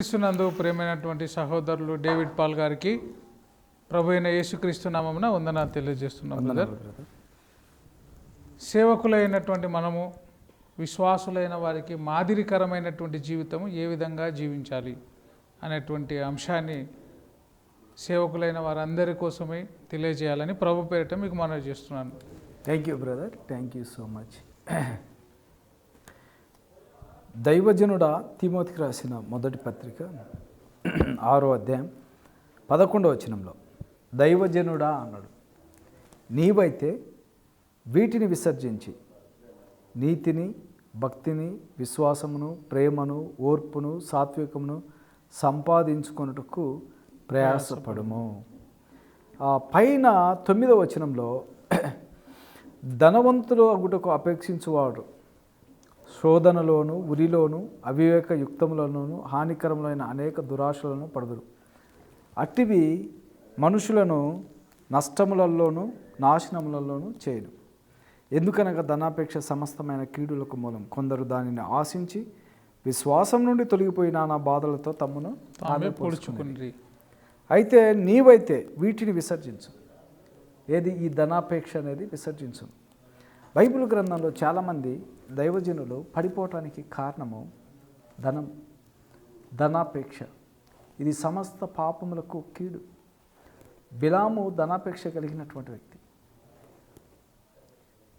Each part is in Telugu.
క్రీస్తునందు ప్రేమైనటువంటి సహోదరులు డేవిడ్ పాల్ గారికి ప్రభు అయిన యేసుక్రీస్తు నామమున వందనాలు తెలియజేస్తున్నాం బ్రదర్. సేవకులైనటువంటి మనము విశ్వాసులైన వారికి మాదిరికరమైనటువంటి జీవితము ఏ విధంగా జీవించాలి అనేటువంటి అంశాన్ని సేవకులైన వారందరి కోసమే తెలియజేయాలని ప్రభు పేరిట మీకు మనవి చేస్తున్నాను. Thank you brother thank you so much దైవజనుడా తిమోతికి రాసిన మొదటి పత్రిక ఆరో అధ్యాయం పదకొండవ వచనంలో దైవజనుడా అన్నాడు. నీవైతే వీటిని విసర్జించి నీతిని భక్తిని విశ్వాసమును ప్రేమను ఓర్పును సాత్వికమును సంపాదించుకొనుటకు ప్రయాసపడము. ఆ పైన తొమ్మిదవ వచనంలో ధనవంతులు అగుటకు అపేక్షించువాడు శోధనలోను ఉరిలోను అవివేక యుక్తములలోను హానికరములైన అనేక దురాశలను పడుదురు. అట్టివి మనుషులను నష్టములలోను నాశనములలోను చేయను. ఎందుకనగా ధనాపేక్ష సమస్తమైన కీడులకు మూలం. కొందరు దానిని ఆశించి విశ్వాసం నుండి తొలగిపోయిన నా బాధలతో తమ్మును తామే పొడుచుకుని అయితే నీవైతే వీటిని విసర్జించు. ఏది? ఈ ధనాపేక్ష అనేది విసర్జించు. బైబిల్ గ్రంథంలో చాలామంది దైవజనులు పడిపోవటానికి కారణము ధనం ధనాపేక్ష. ఇది సమస్త పాపములకు కీడు. బిలాము ధనాపేక్ష కలిగినటువంటి వ్యక్తి.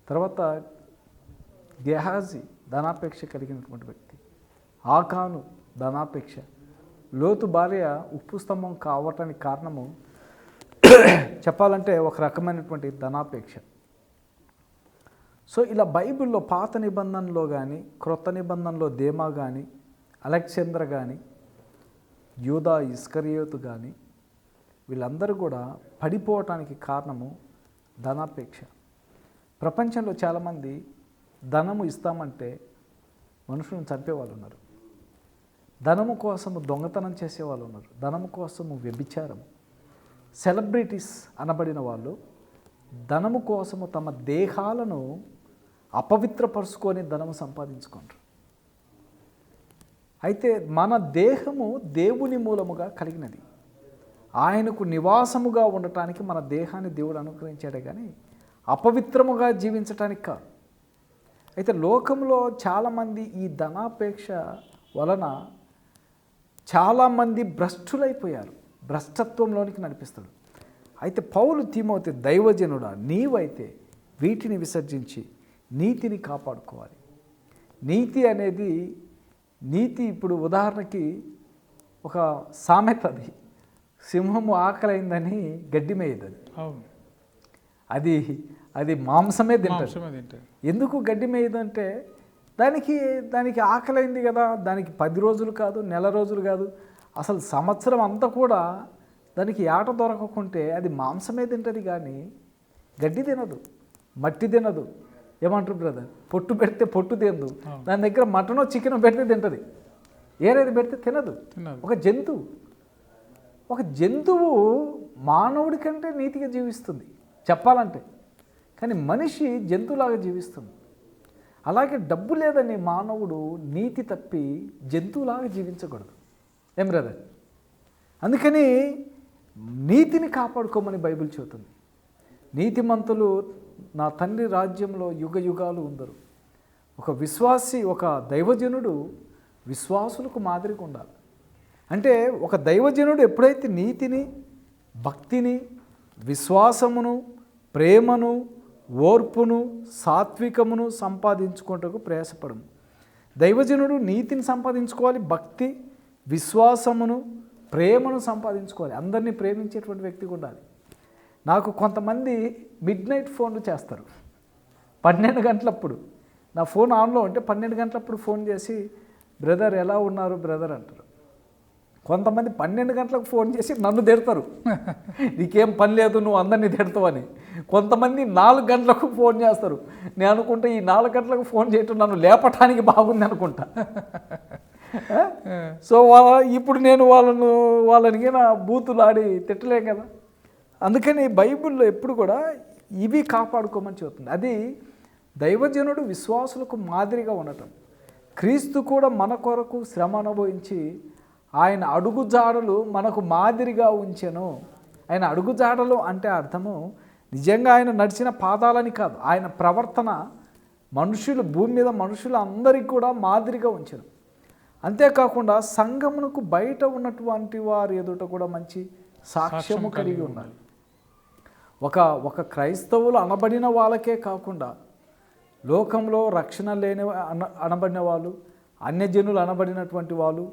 తర్వాత గెహాజీ ధనాపేక్ష కలిగినటువంటి వ్యక్తి. ఆకాను ధనాపేక్ష. లోతు భార్య ఉప్పు స్తంభం కావటానికి కారణము చెప్పాలంటే ఒక రకమైనటువంటి ధనాపేక్ష. సో ఇలా బైబిల్లో పాత నిబంధనలో కానీ క్రొత్త నిబంధనలో దేమా కానీ అలెక్సాంద్ర కానీ యూదా ఇస్కరియోతు కానీ వీళ్ళందరూ కూడా పడిపోవటానికి కారణము ధనాపేక్ష. ప్రపంచంలో చాలామంది ధనము ఇస్తామంటే మనుషులను చంపేవాళ్ళు ఉన్నారు ధనము కోసము దొంగతనం చేసేవాళ్ళు ఉన్నారు ధనము కోసము వ్యభిచారం. సెలబ్రిటీస్ అనబడిన వాళ్ళు ధనము కోసము తమ దేహాలను అపవిత్రపరుచుకొని ధనము సంపాదించుకుంటారు అయితే మన దేహము దేవుని మూలముగా కలిగినది. ఆయనకు నివాసముగా ఉండటానికి మన దేహాన్ని దేవుడు అనుగ్రహించాడే కానీ అపవిత్రముగా జీవించటానికి కాదు. అయితే లోకంలో చాలామంది ఈ ధనాపేక్ష వలన చాలామంది భ్రష్టులైపోయారు. భ్రష్టత్వంలోనికి నడిపిస్తాడు అయితే పౌలు తీమవుతే దైవజనుడా నీవైతే వీటిని విసర్జించి నీతిని కాపాడుకోవాలి. నీతి అనేది నీతి ఇప్పుడు ఉదాహరణకి ఒక సామెత అది. సింహము ఆకలైందని గడ్డి మేయదు అది అది అది మాంసమే తింటది. ఎందుకు గడ్డి మేయదంటే దానికి దానికి ఆకలైంది కదా దానికి పది రోజులు కాదు నెల రోజులు కాదు. అసలు సంవత్సరం అంతా కూడా దానికి ఏట దొరకకుంటే అది మాంసమే తింటుంది కానీ గడ్డి తినదు మట్టి తినదు. ఏమంటారు బ్రదర్ పొట్టు పెడితే పొట్టు తినదు. దాని దగ్గర మటనో చికెన్ పెడితే తింటుంది. ఏరేది పెడితే తినదు. తినదు. ఒక జంతువు. ఒక జంతువు మానవుడి కంటే నీతిగా జీవిస్తుంది. చెప్పాలంటే. కానీ మనిషి జంతువులాగా జీవిస్తుంది. అలాగే డబ్బు లేదని మానవుడు నీతి తప్పి జంతువులాగా జీవించకూడదు. ఏం బ్రదర్ అందుకని నీతిని కాపాడుకోమని బైబిల్ చెబుతుంది. నీతిమంతులు నా తండ్రి రాజ్యంలో యుగ యుగాలు ఉందరు ఒక విశ్వాసి ఒక దైవజనుడు విశ్వాసులకు మాదిరిగా ఉండాలి. అంటే ఒక దైవజనుడు ఎప్పుడైతే నీతిని భక్తిని విశ్వాసమును ప్రేమను ఓర్పును సాత్వికమును సంపాదించుకుంటకు ప్రయాసపడము. దైవజనుడు నీతిని సంపాదించుకోవాలి భక్తి విశ్వాసమును ప్రేమను సంపాదించుకోవాలి. అందరినీ ప్రేమించేటువంటి వ్యక్తిగా ఉండాలి. నాకు కొంతమంది మిడ్ నైట్ ఫోన్లు చేస్తారు. పన్నెండు గంటలప్పుడు. నా ఫోన్ ఆన్లో ఉంటే పన్నెండు గంటలప్పుడు ఫోన్ చేసి బ్రదర్ ఎలా ఉన్నారు బ్రదర్ అంటారు. కొంతమంది పన్నెండు గంటలకు ఫోన్ చేసి నన్ను తిడతారు. నీకేం పని లేదు నువ్వు అందరినీ తిడతావని కొంతమంది నాలుగు గంటలకు ఫోన్ చేస్తారు. నేను అనుకుంటా ఈ నాలుగు గంటలకు ఫోన్ చేయటం నన్ను లేపటానికి బాగుంది అనుకుంటా. సో వాళ్ళ ఇప్పుడు నేను వాళ్ళను వాళ్ళని నా బూతులు ఆడి తిట్టలేం కదా. అందుకని బైబిల్లో ఎప్పుడు కూడా ఇవి కాపాడుకోమని చెబుతుంది. అది దైవజనుడు విశ్వాసులకు మాదిరిగా ఉండటం. క్రీస్తు కూడా మన కొరకు శ్రమ అనుభవించి ఆయన అడుగుజాడలు మనకు మాదిరిగా ఉంచెను. ఆయన అడుగుజాడలు అంటే అర్థము నిజంగా ఆయన నడిచిన పాదాలని కాదు. ఆయన ప్రవర్తన మనుషులు భూమి మీద మనుషులు అందరికీ కూడా మాదిరిగా ఉంచను. అంతేకాకుండా సంఘమునకు బయట ఉన్నటువంటి వారి ఎదుట కూడా మంచి సాక్ష్యము కలిగి ఉండాలి. ఒక ఒక క్రైస్తవులు అనబడిన వాళ్ళకే కాకుండా లోకంలో రక్షణ లేని అన అనబడిన వాళ్ళు అన్యజనులు అనబడినటువంటి వాళ్ళు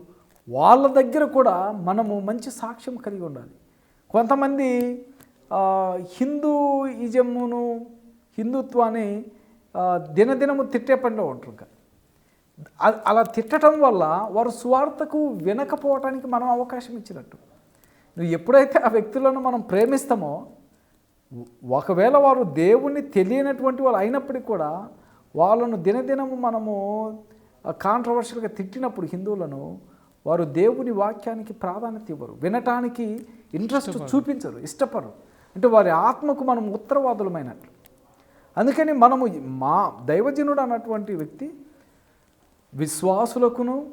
వాళ్ళ దగ్గర కూడా మనము మంచి సాక్ష్యం కలిగి ఉండాలి కొంతమంది ఆ, హిందూయిజమును హిందుత్వాన్ని దినదినము తిట్టే పనిలో ఉంటారు ఇంకా. అలా తిట్టడం వల్ల వారు స్వార్థకు వినకపోవటానికి మనం అవకాశం ఇచ్చినట్టు నువ్వు ఎప్పుడైతే ఆ వ్యక్తులను మనం ప్రేమిస్తామో ఒకవేళ వారు దేవుణ్ణి తెలియనటువంటి వాళ్ళు అయినప్పటికీ కూడా వాళ్ళను దినదినము మనము కాంట్రవర్షియల్గా తిట్టినప్పుడు హిందువులను వారు దేవుని వాక్యానికి ప్రాధాన్యత ఇవ్వరు. వినటానికి ఇంట్రెస్ట్ చూపించరు ఇష్టపడరు. అంటే వారి ఆత్మకు మనం ఉత్తరవాదులమైనట్లు. అందుకని మనము మా దైవజనుడు అన్నటువంటి వ్యక్తి విశ్వాసులకును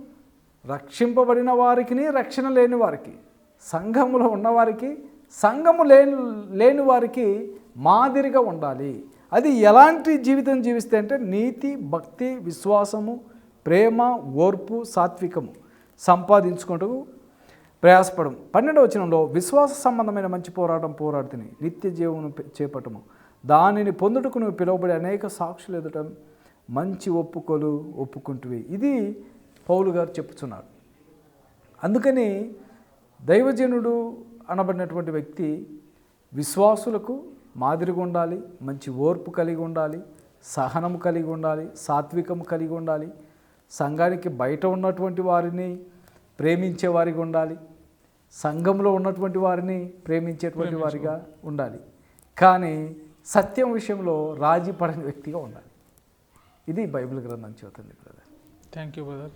రక్షింపబడిన వారికి రక్షణ లేని వారికి సంఘములో ఉన్నవారికి సంఘము లేని లేని వారికి మాదిరిగా ఉండాలి. అది ఎలాంటి జీవితం జీవిస్తే అంటే నీతి భక్తి విశ్వాసము ప్రేమ ఓర్పు సాత్వికము సంపాదించుకుంటూ ప్రయాసపడము. పన్నెండవ వచనంలో విశ్వాస సంబంధమైన మంచి పోరాటం పోరాడుతుంది నిత్య జీవనం చేపట్టము. దానిని పొందుటకు నువ్వు పిలువబడి అనేక సాక్షులు ఎదటం మంచి ఒప్పుకోలు ఒప్పుకుంటువి. ఇది పౌలు గారు చెప్పుచున్నాడు అందుకని దైవజనుడు అనబడినటువంటి వ్యక్తి విశ్వాసులకు మాదిరిగా ఉండాలి మంచి ఓర్పు కలిగి ఉండాలి సహనం కలిగి ఉండాలి సాత్వికం కలిగి ఉండాలి సంఘానికి బయట ఉన్నటువంటి వారిని ప్రేమించే వారిగా ఉండాలి సంఘంలో ఉన్నటువంటి వారిని ప్రేమించేటువంటి వారిగా ఉండాలి. కానీ సత్యం విషయంలో రాజీ పడని వ్యక్తిగా ఉండాలి. ఇది బైబిల్ గ్రంథం చెబుతుంది బ్రదర్ థ్యాంక్ యూ బ్రదర్